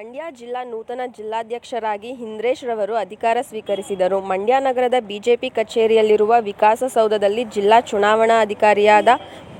ಮಂಡ್ಯ ಜಿಲ್ಲಾ ನೂತನ ಜಿಲ್ಲಾಧ್ಯಕ್ಷರಾಗಿ ಹಿಂದ್ರೇಶ್ ರವರು ಅಧಿಕಾರ ಸ್ವೀಕರಿಸಿದರು. ಮಂಡ್ಯ ನಗರದ ಬಿಜೆಪಿ ಕಚೇರಿಯಲ್ಲಿರುವ ವಿಕಾಸಸೌಧದಲ್ಲಿ ಜಿಲ್ಲಾ ಚುನಾವಣಾ ಅಧಿಕಾರಿಯಾದ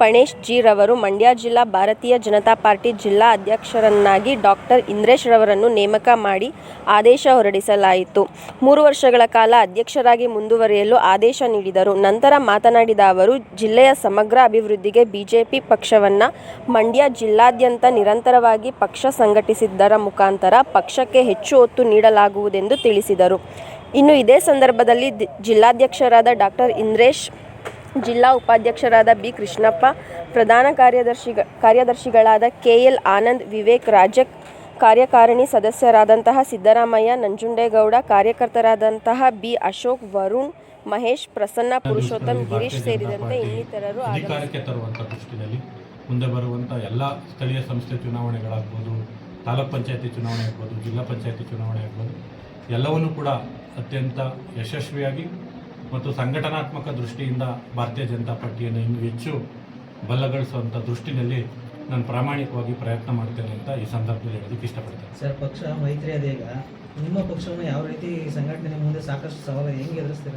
ಪಣೇಶ್ ಜಿ ರವರು ಮಂಡ್ಯ ಜಿಲ್ಲಾ ಭಾರತೀಯ ಜನತಾ ಪಾರ್ಟಿ ಜಿಲ್ಲಾ ಅಧ್ಯಕ್ಷರನ್ನಾಗಿ ಡಾಕ್ಟರ್ ಇಂದ್ರೇಶ್ ರವರನ್ನು ನೇಮಕ ಮಾಡಿ ಆದೇಶ ಹೊರಡಿಸಲಾಯಿತು. ಮೂರು ವರ್ಷಗಳ ಕಾಲ ಅಧ್ಯಕ್ಷರಾಗಿ ಮುಂದುವರಿಯಲು ಆದೇಶ ನೀಡಿದರು. ನಂತರ ಮಾತನಾಡಿದ ಅವರು, ಜಿಲ್ಲೆಯ ಸಮಗ್ರ ಅಭಿವೃದ್ಧಿಗೆ ಬಿಜೆಪಿ ಪಕ್ಷವನ್ನು ಮಂಡ್ಯ ಜಿಲ್ಲಾದ್ಯಂತ ನಿರಂತರವಾಗಿ ಪಕ್ಷ ಸಂಘಟಿಸಿದ್ದರ ಮುಖಾಂತರ ಪಕ್ಷಕ್ಕೆ ಹೆಚ್ಚು ಒತ್ತು ನೀಡಲಾಗುವುದೆಂದು ತಿಳಿಸಿದರು. ಇನ್ನು ಇದೇ ಸಂದರ್ಭದಲ್ಲಿ ಜಿಲ್ಲಾಧ್ಯಕ್ಷರಾದ ಡಾಕ್ಟರ್ ಇಂದ್ರೇಶ್ ಜಿಲ್ಲಾ ಉಪಾಧ್ಯಕ್ಷರಾದ ಬಿ ಕೃಷ್ಣಪ್ಪ ಪ್ರಧಾನ ಕಾರ್ಯದರ್ಶಿ ಕಾರ್ಯದರ್ಶಿಗಳಾದ ಕೆ ಎಲ್ ಆನಂದ್ ವಿವೇಕ್ ರಾಜಕ್ ಕಾರ್ಯಕಾರಿಣಿ ಸದಸ್ಯರಾದಂತಹ ಸಿದ್ದರಾಮಯ್ಯ ನಂಜುಂಡೇಗೌಡ ಕಾರ್ಯಕರ್ತರಾದಂತಹ ಬಿ ಅಶೋಕ್ ವರುಣ್ ಮಹೇಶ್ ಪ್ರಸನ್ನ ಪುರುಷೋತ್ತಮ್ ಗಿರೀಶ್ ಸೇರಿದಂತೆ ಇನ್ನಿತರರು ಅಧಿಕಾರಕ್ಕೆ ತರುವಂಥ ದೃಷ್ಟಿಯಲ್ಲಿ ಮುಂದೆ ಬರುವಂಥ ಎಲ್ಲ ಸ್ಥಳೀಯ ಸಂಸ್ಥೆ ಚುನಾವಣೆಗಳಾಗ್ಬೋದು ತಾಲೂಕ್ ಪಂಚಾಯತಿ ಚುನಾವಣೆ ಆಗ್ಬೋದು ಜಿಲ್ಲಾ ಪಂಚಾಯತಿ ಚುನಾವಣೆ ಆಗ್ಬೋದು ಎಲ್ಲವನ್ನೂ ಕೂಡ ಅತ್ಯಂತ ಯಶಸ್ವಿಯಾಗಿ ಮತ್ತು ಸಂಘಟನಾತ್ಮಕ ದೃಷ್ಟಿಯಿಂದ ಭಾರತೀಯ ಜನತಾ ಪಾರ್ಟಿಯನ್ನು ಇನ್ನೂ ಹೆಚ್ಚು ಬಲಗೊಳಿಸುವಂಥ ದೃಷ್ಟಿನಲ್ಲಿ ನಾನು ಪ್ರಾಮಾಣಿಕವಾಗಿ ಪ್ರಯತ್ನ ಮಾಡ್ತೇನೆ ಅಂತ ಈ ಸಂದರ್ಭದಲ್ಲಿ ಹೇಳೋದಕ್ಕೆ ಇಷ್ಟಪಡ್ತೇನೆ. ಸರ್ ಪಕ್ಷ ಮೈತ್ರಿ ಅದೇ ಈಗ ನಿಮ್ಮ ಪಕ್ಷವನ್ನು ಯಾವ ರೀತಿ ಸಂಘಟನೆ ಮುಂದೆ ಸಾಕಷ್ಟು ಸವಾಲು ಹೆಂಗೆ ಎದುರಿಸ್ತೀರ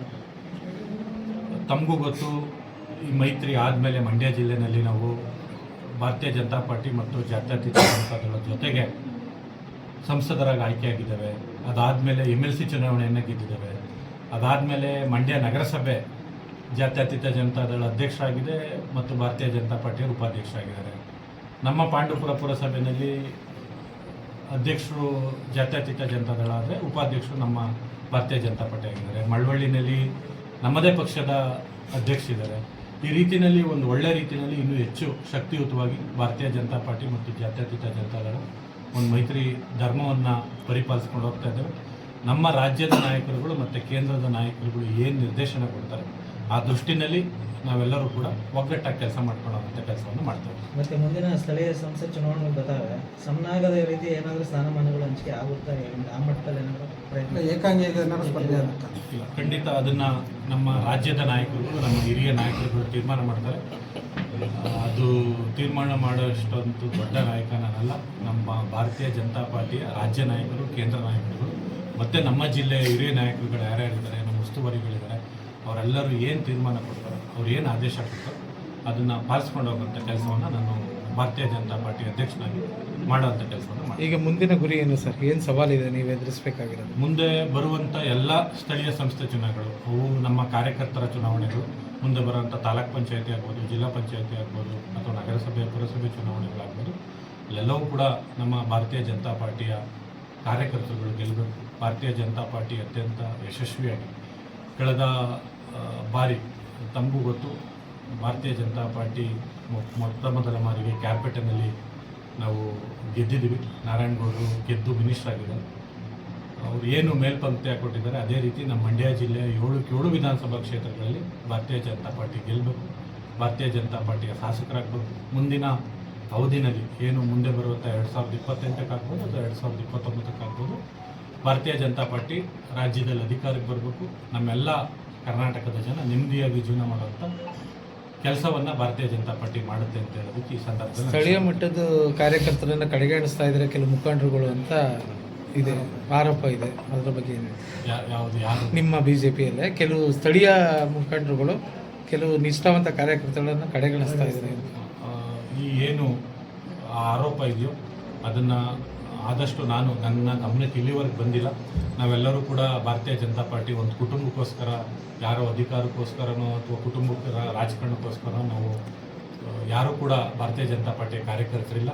ತಮಗೂ ಗೊತ್ತು ಈ ಮೈತ್ರಿ ಆದಮೇಲೆ ಮಂಡ್ಯ ಜಿಲ್ಲೆನಲ್ಲಿ ನಾವು ಭಾರತೀಯ ಜನತಾ ಪಾರ್ಟಿ ಮತ್ತು ಜಾತ್ಯತೀತ ಜನತಾದಳ ಜೊತೆಗೆ ಸಂಸದರಾಗಿ ಆಯ್ಕೆಯಾಗಿದ್ದಾವೆ. ಅದಾದಮೇಲೆ ಎಂ ಎಲ್ ಸಿ ಚುನಾವಣೆಯನ್ನು ಗೆದ್ದಿದ್ದೇವೆ. ಅದಾದಮೇಲೆ ಮಂಡ್ಯ ನಗರಸಭೆ ಜಾತ್ಯತೀತ ಜನತಾದಳ ಅಧ್ಯಕ್ಷರಾಗಿದೆ ಮತ್ತು ಭಾರತೀಯ ಜನತಾ ಪಾರ್ಟಿಯ ಉಪಾಧ್ಯಕ್ಷರಾಗಿದ್ದಾರೆ. ನಮ್ಮ ಪಾಂಡುಪುರ ಪುರಸಭೆಯಲ್ಲಿ ಅಧ್ಯಕ್ಷರು ಜಾತ್ಯತೀತ ಜನತಾದಳ ಆದರೆ ಉಪಾಧ್ಯಕ್ಷರು ನಮ್ಮ ಭಾರತೀಯ ಜನತಾ ಪಾರ್ಟಿ ಆಗಿದ್ದಾರೆ. ಮಳವಳ್ಳಿನಲ್ಲಿ ನಮ್ಮದೇ ಪಕ್ಷದ ಅಧ್ಯಕ್ಷರಿದ್ದಾರೆ. ಈ ರೀತಿಯಲ್ಲಿ ಒಂದು ಒಳ್ಳೆ ರೀತಿಯಲ್ಲಿ ಇನ್ನೂ ಹೆಚ್ಚು ಶಕ್ತಿಯುತವಾಗಿ ಭಾರತೀಯ ಜನತಾ ಪಾರ್ಟಿ ಮತ್ತು ಜಾತ್ಯತೀತ ಜನತಾದಳ ಒಂದು ಮೈತ್ರಿ ಧರ್ಮವನ್ನು ಪರಿಪಾಲಿಸ್ಕೊಂಡು ಹೋಗ್ತಾ ಇದ್ದೇವೆ ನಮ್ಮ ರಾಜ್ಯದ ನಾಯಕರುಗಳು ಮತ್ತು ಕೇಂದ್ರದ ನಾಯಕರುಗಳು ಏನು ನಿರ್ದೇಶನ ಕೊಡ್ತಾರೆ ಆ ದೃಷ್ಟಿನಲ್ಲಿ ನಾವೆಲ್ಲರೂ ಕೂಡ ಒಗ್ಗಟ್ಟಾಗಿ ಕೆಲಸ ಮಾಡ್ಕೊಳ್ಳೋಂಥ ಕೆಲಸವನ್ನು ಮಾಡ್ತೇವೆ ಮತ್ತೆ ಮುಂದಿನ ಸ್ಥಳೀಯ ಸಂಸತ್ ಚುನಾವಣೆ ಬರ್ತಾವೆ ಸಮನಾಗದ ರೀತಿ ಏನಾದರೂ ಸ್ಥಾನಮಾನಗಳು ಹಂಚಿಕೆ ಆಗುತ್ತಾ? ಆ ಮಟ್ಟದಲ್ಲಿ ಏನಾದರೂ ಪ್ರಯತ್ನ ಏಕಾಂಗಿ ಏನಾದರೂ ಸ್ಪರ್ಧೆ ಆಗುತ್ತಾ? ಇಲ್ಲ ಖಂಡಿತ ಅದನ್ನು ನಮ್ಮ ರಾಜ್ಯದ ನಾಯಕರುಗಳು ನಮ್ಮ ಹಿರಿಯ ನಾಯಕರುಗಳು ತೀರ್ಮಾನ ಮಾಡ್ತಾರೆ. ಅದು ತೀರ್ಮಾನ ಮಾಡೋಷ್ಟೊಂದು ದೊಡ್ಡ ನಾಯಕ ನಾನಲ್ಲ ನಮ್ಮ ಭಾರತೀಯ ಜನತಾ ಪಾರ್ಟಿಯ ರಾಜ್ಯ ನಾಯಕರು, ಕೇಂದ್ರ ನಾಯಕರುಗಳು, ಮತ್ತು ನಮ್ಮ ಜಿಲ್ಲೆಯ ಹಿರಿಯ ನಾಯಕರುಗಳು ಯಾರ್ಯಾರಿದ್ದಾರೆ, ನಮ್ಮ ಉಸ್ತುವಾರಿಗಳಿದ್ದಾರೆ, ಅವರೆಲ್ಲರೂ ಏನು ತೀರ್ಮಾನ ಕೊಡ್ತಾರೆ, ಅವ್ರು ಏನು ಆದೇಶ ಕೊಡ್ತಾರೆ, ಅದನ್ನು ಪಾಲಿಸ್ಕೊಂಡು ಹೋಗುವಂಥ ಕೆಲಸವನ್ನು ನಾನು ಭಾರತೀಯ ಜನತಾ ಪಾರ್ಟಿ ಅಧ್ಯಕ್ಷನಾಗಿ ಮಾಡುವಂಥ ಕೆಲಸವನ್ನು ಮಾಡಿ ಈಗ ಮುಂದಿನ ಗುರಿ ಏನು ಸರ್? ಏನು ಸವಾಲಿದೆ ನೀವು ಎದುರಿಸಬೇಕಾಗಿರೋದು? ಮುಂದೆ ಬರುವಂಥ ಎಲ್ಲ ಸ್ಥಳೀಯ ಸಂಸ್ಥೆ ಚುನಾವಣೆಗಳು ಅವು ನಮ್ಮ ಕಾರ್ಯಕರ್ತರ ಚುನಾವಣೆಗಳು ಮುಂದೆ ಬರುವಂಥ ತಾಲೂಕ್ ಪಂಚಾಯತಿ ಆಗ್ಬೋದು ಜಿಲ್ಲಾ ಪಂಚಾಯತಿ ಆಗ್ಬೋದು ಅಥವಾ ನಗರಸಭೆ ಪುರಸಭೆ ಚುನಾವಣೆಗಳಾಗ್ಬೋದು ಇಲ್ಲೆಲ್ಲವೂ ಕೂಡ ನಮ್ಮ ಭಾರತೀಯ ಜನತಾ ಪಾರ್ಟಿಯ ಕಾರ್ಯಕರ್ತರುಗಳು ಗೆಲ್ಲಬೇಕು. ಭಾರತೀಯ ಜನತಾ ಪಾರ್ಟಿ ಅತ್ಯಂತ ಯಶಸ್ವಿಯಾಗಿ. ಕಳೆದ ಬಾರಿ ತಂಬು ಗೊತ್ತು ಭಾರತೀಯ ಜನತಾ ಪಾರ್ಟಿ ಮೊ- ಮೊಟ್ಟ ಮೊದಲ ಮಾರಿಗೆ ಕ್ಯಾಪಿಟಲ್ನಲ್ಲಿ ನಾವು ಗೆದ್ದಿದ್ದೀವಿ. ನಾರಾಯಣಗೌಡರು ಗೆದ್ದು ಮಿನಿಸ್ಟರ್ ಆಗಿದ್ದಾರೆ. ಅವರು ಏನು ಮೇಲ್ಪಂಕ್ತಿ ಕೊಟ್ಟಿದ್ದಾರೆ, ಅದೇ ರೀತಿ ನಮ್ಮ ಮಂಡ್ಯ ಜಿಲ್ಲೆಯ ಏಳು ಏಳು ವಿಧಾನಸಭಾ ಕ್ಷೇತ್ರಗಳಲ್ಲಿ ಭಾರತೀಯ ಜನತಾ ಪಾರ್ಟಿ ಗೆಲ್ಲಬೇಕು ಭಾರತೀಯ ಜನತಾ ಪಾರ್ಟಿಯ ಶಾಸಕರಾಗಬೇಕು. ಮುಂದಿನ ಅವಧಿನಲ್ಲಿ ಏನು ಮುಂದೆ ಬರುವಂಥ ಎರಡು ಸಾವಿರದ ಇಪ್ಪತ್ತೆಂಟಕ್ಕಾಗ್ಬೋದು ಅಥವಾ ಎರಡು ಸಾವಿರದ ಇಪ್ಪತ್ತೊಂಬತ್ತಕ್ಕಾಗ್ಬೋದು ಭಾರತೀಯ ಜನತಾ ಪಾರ್ಟಿ ರಾಜ್ಯದಲ್ಲಿ ಅಧಿಕಾರಕ್ಕೆ ಬರಬೇಕು. ನಮ್ಮೆಲ್ಲ ಕರ್ನಾಟಕದ ಜನ ನೆಮ್ಮದಿಯಾಗಿ ಜೀವನ ಮಾಡುವಂಥ ಕೆಲಸವನ್ನು ಭಾರತೀಯ ಜನತಾ ಪಾರ್ಟಿ ಮಾಡುತ್ತೆ ಅಂತ ಹೇಳೋದಕ್ಕೆ ಈ ಸಂದರ್ಭದಲ್ಲಿ ಸ್ಥಳೀಯ ಮಟ್ಟದ ಕಾರ್ಯಕರ್ತರನ್ನ ಕಡೆಗಣಿಸ್ತಾ ಇದ್ದಾರೆ ಕೆಲವು ಮುಖಂಡರುಗಳು ಅಂತ ಇದೆ ಆರೋಪ ಇದೆ. ಅದರ ಬಗ್ಗೆ ಯಾವುದು ಯಾರು? ನಿಮ್ಮ ಬಿ ಜೆ ಪಿಯಲ್ಲೇ ಕೆಲವು ಸ್ಥಳೀಯ ಮುಖಂಡರುಗಳು ಕೆಲವು ನಿಷ್ಠಾವಂತ ಕಾರ್ಯಕರ್ತರನ್ನ ಕಡೆಗಣಿಸ್ತಾ ಇದ್ದಾರೆ ಈ ಏನು ಆ ಆರೋಪ ಇದೆಯೋ ಅದನ್ನು ಆದಷ್ಟು ನಾನು ನನ್ನ ಗಮನಕ್ಕೆ ಇಲ್ಲಿವರೆಗೆ ಬಂದಿಲ್ಲ. ನಾವೆಲ್ಲರೂ ಕೂಡ ಭಾರತೀಯ ಜನತಾ ಪಾರ್ಟಿ ಒಂದು ಕುಟುಂಬಕ್ಕೋಸ್ಕರ, ಯಾರೋ ಅಧಿಕಾರಕ್ಕೋಸ್ಕರನೋ ಅಥವಾ ಕುಟುಂಬಕ್ಕೆ ರಾ- ರಾಜಕಾರಣಕ್ಕೋಸ್ಕರ ನಾವು ಯಾರೂ ಕೂಡ ಭಾರತೀಯ ಜನತಾ ಪಾರ್ಟಿಯ ಕಾರ್ಯಕರ್ತರಿಲ್ಲ.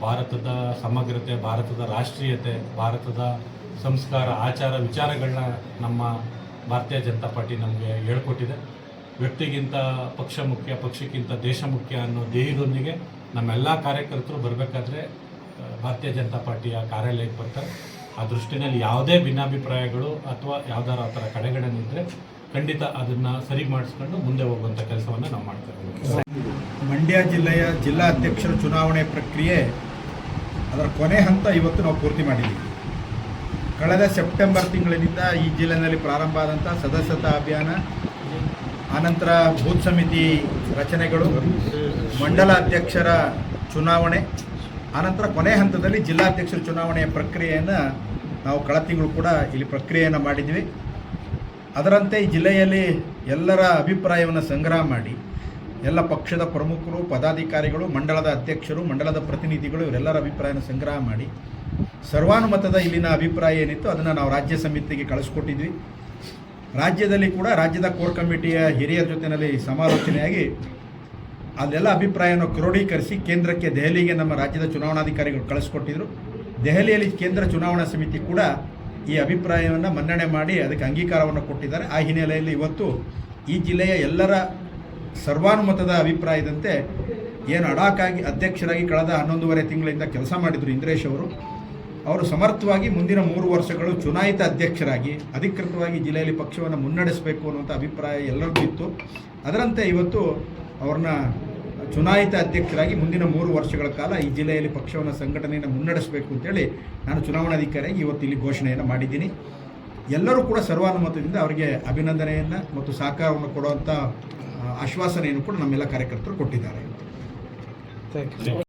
ಭಾರತದ ಸಮಗ್ರತೆ, ಭಾರತದ ರಾಷ್ಟ್ರೀಯತೆ, ಭಾರತದ ಸಂಸ್ಕಾರ, ಆಚಾರ ವಿಚಾರಗಳನ್ನ ನಮ್ಮ ಭಾರತೀಯ ಜನತಾ ಪಾರ್ಟಿ ನಮಗೆ ಹೇಳ್ಕೊಟ್ಟಿದೆ. ವ್ಯಕ್ತಿಗಿಂತ ಪಕ್ಷ ಮುಖ್ಯ, ಪಕ್ಷಕ್ಕಿಂತ ದೇಶ ಮುಖ್ಯ ಅನ್ನೋ ದೇಹದೊಂದಿಗೆ ನಮ್ಮೆಲ್ಲ ಕಾರ್ಯಕರ್ತರು ಬರಬೇಕಾದ್ರೆ ಭಾರತೀಯ ಜನತಾ ಪಾರ್ಟಿಯ ಕಾರ್ಯಾಲಯಕ್ಕೆ ಬರ್ತಾರೆ. ಆ ದೃಷ್ಟಿನಲ್ಲಿ ಯಾವುದೇ ಭಿನ್ನಾಭಿಪ್ರಾಯಗಳು ಅಥವಾ ಯಾವ್ದಾರ ಆ ಥರ ಕಡೆಗಣನೆ ಇದ್ದರೆ ಖಂಡಿತ ಅದನ್ನು ಸರಿ ಮಾಡಿಸ್ಕೊಂಡು ಮುಂದೆ ಹೋಗುವಂಥ ಕೆಲಸವನ್ನು ನಾವು ಮಾಡ್ತೇವೆ ಮಂಡ್ಯ ಜಿಲ್ಲೆಯ ಜಿಲ್ಲಾ ಅಧ್ಯಕ್ಷರ ಚುನಾವಣೆ ಪ್ರಕ್ರಿಯೆ ಅದರ ಕೊನೆ ಹಂತ ಇವತ್ತು ನಾವು ಪೂರ್ತಿ ಮಾಡಿದ್ದೀವಿ ಕಳೆದ ಸೆಪ್ಟೆಂಬರ್ ತಿಂಗಳಿನಿಂದ ಈ ಜಿಲ್ಲೆಯಲ್ಲಿ ಪ್ರಾರಂಭ ಆದಂಥ ಸದಸ್ಯತಾ ಅಭಿಯಾನ, ಆನಂತರ ಬೂತ್ ಸಮಿತಿ ರಚನೆಗಳು, ಮಂಡಲ ಅಧ್ಯಕ್ಷರ ಚುನಾವಣೆ ಆನಂತರ ಕೊನೆ ಹಂತದಲ್ಲಿ ಜಿಲ್ಲಾಧ್ಯಕ್ಷರ ಚುನಾವಣೆಯ ಪ್ರಕ್ರಿಯೆಯನ್ನು ನಾವು ಕಳೆದ ತಿಂಗಳು ಕೂಡ ಇಲ್ಲಿ ಪ್ರಕ್ರಿಯೆಯನ್ನು ಮಾಡಿದ್ವಿ. ಅದರಂತೆ ಈ ಜಿಲ್ಲೆಯಲ್ಲಿ ಎಲ್ಲರ ಅಭಿಪ್ರಾಯವನ್ನು ಸಂಗ್ರಹ ಮಾಡಿ, ಎಲ್ಲ ಪಕ್ಷದ ಪ್ರಮುಖರು, ಪದಾಧಿಕಾರಿಗಳು ಮಂಡಳದ ಅಧ್ಯಕ್ಷರು ಮಂಡಳದ ಪ್ರತಿನಿಧಿಗಳು ಇವರೆಲ್ಲರ ಅಭಿಪ್ರಾಯನ ಸಂಗ್ರಹ ಮಾಡಿ, ಸರ್ವಾನುಮತದ ಇಲ್ಲಿನ ಅಭಿಪ್ರಾಯ ಏನಿತ್ತು ಅದನ್ನು ನಾವು ರಾಜ್ಯ ಸಮಿತಿಗೆ ಕಳಿಸ್ಕೊಟ್ಟಿದ್ವಿ. ರಾಜ್ಯದಲ್ಲಿ ಕೂಡ ರಾಜ್ಯದ ಕೋರ್ ಕಮಿಟಿಯ ಹಿರಿಯರ ಜೊತೆಯಲ್ಲಿ ಸಮಾಲೋಚನೆಯಾಗಿ ಅಲ್ಲೆಲ್ಲ ಅಭಿಪ್ರಾಯವನ್ನು ಕ್ರೋಢೀಕರಿಸಿ ಕೇಂದ್ರಕ್ಕೆ ದೆಹಲಿಗೆ ನಮ್ಮ ರಾಜ್ಯದ ಚುನಾವಣಾಧಿಕಾರಿಗಳು ಕಳಿಸ್ಕೊಟ್ಟಿದ್ರು. ದೆಹಲಿಯಲ್ಲಿ ಕೇಂದ್ರ ಚುನಾವಣಾ ಸಮಿತಿ ಕೂಡ ಈ ಅಭಿಪ್ರಾಯವನ್ನು ಮನ್ನಣೆ ಮಾಡಿ ಅದಕ್ಕೆ ಅಂಗೀಕಾರವನ್ನು ಕೊಟ್ಟಿದ್ದಾರೆ. ಆ ಹಿನ್ನೆಲೆಯಲ್ಲಿ ಇವತ್ತು ಈ ಜಿಲ್ಲೆಯ ಎಲ್ಲರ ಸರ್ವಾನುಮತದ ಅಭಿಪ್ರಾಯದಂತೆ ಏನು ಅಡಾಕಾಗಿ ಅಧ್ಯಕ್ಷರಾಗಿ ಕಳೆದ ಹನ್ನೊಂದೂವರೆ ತಿಂಗಳಿಂದ ಕೆಲಸ ಮಾಡಿದರು ಇಂದ್ರೇಶ್ ಅವರು. ಅವರು ಸಮರ್ಥವಾಗಿ ಮುಂದಿನ ಮೂರು ವರ್ಷಗಳು ಚುನಾಯಿತ ಅಧ್ಯಕ್ಷರಾಗಿ, ಅಧಿಕೃತವಾಗಿ ಜಿಲ್ಲೆಯಲ್ಲಿ ಪಕ್ಷವನ್ನು ಮುನ್ನಡೆಸಬೇಕು ಅನ್ನುವಂಥ ಅಭಿಪ್ರಾಯ ಎಲ್ಲರಿಗೂ ಇತ್ತು. ಅದರಂತೆ ಇವತ್ತು ಅವ್ರನ್ನ ಚುನಾಯಿತ ಅಧ್ಯಕ್ಷರಾಗಿ ಮುಂದಿನ ಮೂರು ವರ್ಷಗಳ ಕಾಲ ಈ ಜಿಲ್ಲೆಯಲ್ಲಿ ಪಕ್ಷವನ್ನು ಸಂಘಟನೆಯನ್ನು ಮುನ್ನಡೆಸಬೇಕು ಅಂತೇಳಿ ನಾನು ಚುನಾವಣಾಧಿಕಾರಿಯಾಗಿ ಇವತ್ತು ಇಲ್ಲಿ ಘೋಷಣೆಯನ್ನು ಮಾಡಿದ್ದೀನಿ. ಎಲ್ಲರೂ ಕೂಡ ಸರ್ವಾನುಮತದಿಂದ ಅವರಿಗೆ ಅಭಿನಂದನೆಯನ್ನು ಮತ್ತು ಸಹಕಾರವನ್ನು ಕೊಡುವಂಥ ಆಶ್ವಾಸನೆಯನ್ನು ಕೂಡ ನಮ್ಮೆಲ್ಲ ಕಾರ್ಯಕರ್ತರು ಕೊಟ್ಟಿದ್ದಾರೆ. Thank you